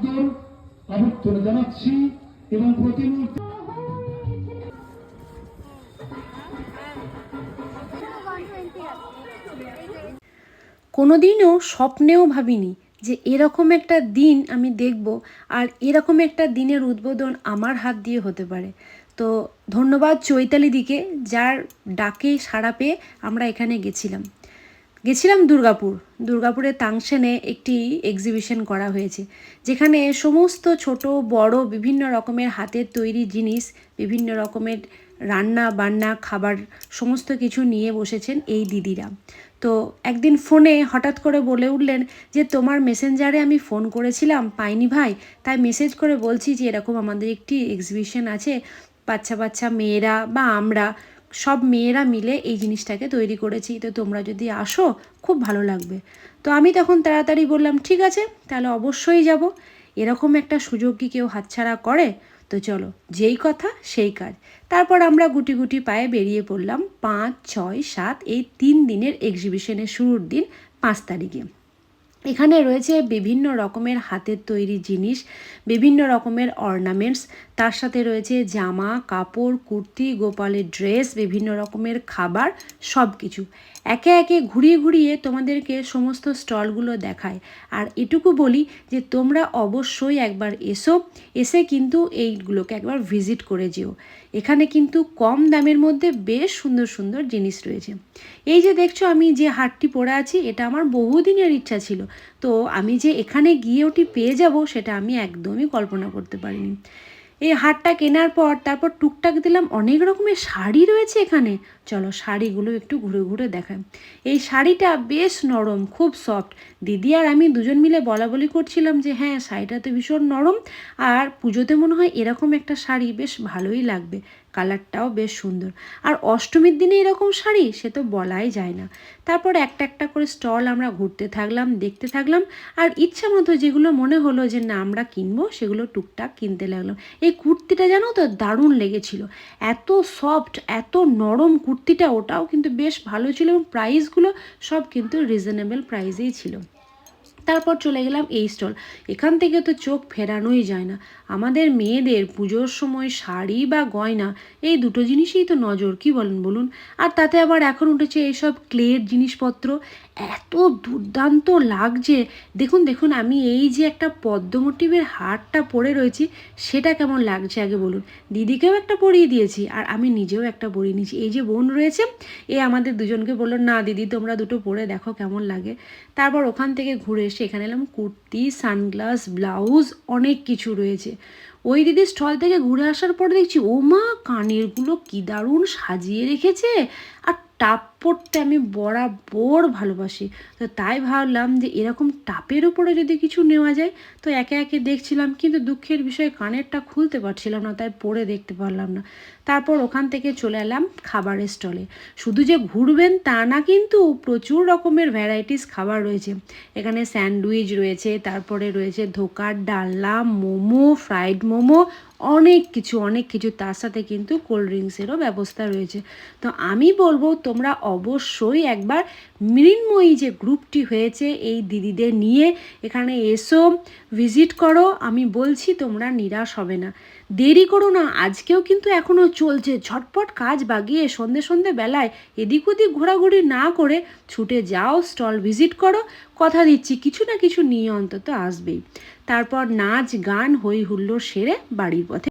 আদর অভ্যর্থনা জানাচ্ছি এবং প্রতি মুহূর্তে কোনোদিনও স্বপ্নেও ভাবিনি যে এরকম একটা দিন আমি দেখব আর এরকম একটা দিনের উদ্বোধন আমার হাত দিয়ে হতে পারে। তো ধন্যবাদ চৈতালি দিকে, যার ডাকে সাড়া পেয়ে আমরা এখানে গেছিলাম। গেছিলাম দুর্গাপুর। দুর্গাপুরের তাংসেনে একটি এক্সিবিশন করা হয়েছে। যেখানে সমস্ত ছোট, বড় বিভিন্ন রকমের হাতের তৈরি জিনিস, বিভিন্ন রকমের রান্না বান্না, খাবার সমস্ত কিছু নিয়ে বসেছেন এই দিদিরা। তো একদিন ফোনে হঠাৎ করে বলে উঠলেন যে, তোমার মেসেঞ্জারে আমি ফোন করেছিলাম, পাইনি ভাই। তাই মেসেজ করে বলছি যে, এরকম আমাদের একটি এক্সিবিশন আছে। বাচ্চা বাচ্চা মেয়েরা বা আমরা সব মেয়েরা মিলে এই জিনিসটাকে তৈরি করেছি। তো তোমরা যদি আসো, খুব ভালো লাগবে। তো আমি তখন তাড়াতাড়ি বললাম, ঠিক আছে, তাহলে অবশ্যই যাব। এরকম একটা সুযোগ কি কেউ হাতছাড়া করে? তো চলো, যেই কথা সেই কাজ। তারপর আমরা গুটি গুটি পায়ে বেরিয়ে পড়লাম পাঁচ, ছয়, সাত, এই তিন দিনের এক্সিবিশনের শুরুর দিন পাঁচ তারিখে। এখানে রয়েছে বিভিন্ন রকমের হাতের তৈরি জিনিস, বিভিন্ন রকমের অর্নামেন্টস তার সাথে রয়েছে জামা, কাপড়, কুর্তি, গোপালের ড্রেস বিভিন্ন রকমের খাবার সব কিছু একে একে ঘুরিয়ে ঘুরিয়ে তোমাদেরকে সমস্ত স্টলগুলো দেখায়। আর এটুকু বলি যে তোমরা অবশ্যই একবার এসো, এসে কিন্তু এইগুলোকে একবার ভিজিট করে যেও। এখানে কিন্তু কম দামের মধ্যে বেশ সুন্দর সুন্দর জিনিস রয়েছে। এই যে দেখছ আমি যে হারটি পরে আছি, এটা আমার বহুদিনের ইচ্ছা ছিল। তো আমি যে এখানে গিয়ে ওটি পেয়ে যাব, সেটা আমি একদমই কল্পনা করতে পারিনি। এই হারটা কেনার পর তারপর টুকটাক দিলাম, অনেক রকমের শাড়ি রয়েছে এখানে। চলো শাড়িগুলো একটু ঘুরে ঘুরে দেখাই। এই শাড়িটা বেশ নরম, খুব সফট দিদি আর আমি দুজন মিলে বলা বলি করছিলাম যে হ্যাঁ শাড়িটা তো ভীষণ নরম। আর পুজোতে মনে হয় এরকম একটা শাড়ি বেশ ভালোই লাগবে। কালারটাও বেশ সুন্দর। আর অষ্টমীর দিনে এরকম শাড়ি সে তো বলাই যায় না। তারপর একটা একটা করে স্টল আমরা ঘুরতে থাকলাম, দেখতে থাকলাম, আর ইচ্ছা মতো যেগুলো মনে হলো যে না, আমরা কিনবো, সেগুলো টুকটাক কিনতে লাগলাম। এই কুর্তিটা জানো তো দারুণ লেগেছিল। এত সফট, এত নরম কুর্তিটা, ওটাও কিন্তু বেশ ভালো ছিল এবং প্রাইসগুলো সব কিন্তু রিজনেবল প্রাইসেই ছিল। তারপর চলে গেলাম এই স্টল। এখান থেকে তো চোখ ফেরানোই যায় না। আমাদের মেয়েদের পুজোর সময় শাড়ি বা গয়না, এই দুটো জিনিসই তো নজর, কি বলেন বলুন? আর তাতে আবার এখন উঠেছে এইসব ক্লের জিনিসপত্র। এত দুর্দান্ত লাগছে। দেখুন দেখুন, আমি এই যে একটা পদ্ম মোটিভের হারটা পরে রয়েছি, সেটা কেমন লাগছে আগে বলুন? দিদিকেও একটা পরিয়ে দিয়েছি, আর আমি নিজেও একটা পরিয়ে নিয়েছি। এই যে বোন রয়েছে, এ আমাদের দুজনকে বলল, না দিদি, তোমরা দুটো পরে দেখো কেমন লাগে। তারপর ওখান থেকে ঘুরে এসে এখানে এলাম, কুর্তি, সানগ্লাস, ব্লাউজ, অনেক কিছু রয়েছে। ওই দিদি স্টল থেকে ঘুরে আসার পর দেখছি ও মা কানেরগুলো কি দারুণ সাজিয়ে রেখেছে। আর টাপ পরতে আমি বরাবর ভালোবাসি। তো তাই ভাবলাম যে এরকম টাপের উপরে যদি কিছু নেওয়া যায়, তো একে একে দেখছিলাম কিন্তু দুঃখের বিষয়ে কানেরটা খুলতে পারছিলাম না, তাই পরে দেখতে পারলাম না। তারপর ওখান থেকে চলে এলাম খাবারের স্টলে শুধু যে ঘুরবেন তা না, কিন্তু প্রচুর রকমের ভ্যারাইটিস খাবার রয়েছে। এখানে স্যান্ডউইচ রয়েছে, তারপরে রয়েছে ধোকার, ডালনা, মোমো ফ্রাইড মোমো, অনেক কিছু অনেক কিছু। তার সাথে কিন্তু কোল্ড ড্রিঙ্কসেরও ব্যবস্থা রয়েছে। তো আমি বলব তোমরা অবশ্যই একবার মৃন্ময়ী যে গ্রুপটি হয়েছে এই দিদিদের নিয়ে এখানে এসো ভিজিট করো। আমি বলছি তোমরা নিরাশ হবে না। দেরি করো না, আজকেও কিন্তু এখনও চলছে। ঝটপট কাজ বাগিয়ে সন্ধে সন্ধে বেলায় এদিক ওদিক ঘোরাঘুরি না করে ছুটে যাও, স্টল ভিজিট করো, কথা দিচ্ছি। কিছু না কিছু নিয়ে অন্তত আসবেই। তারপর নাচ, গান হই হুল্লোড় সেরে বাড়ির পথে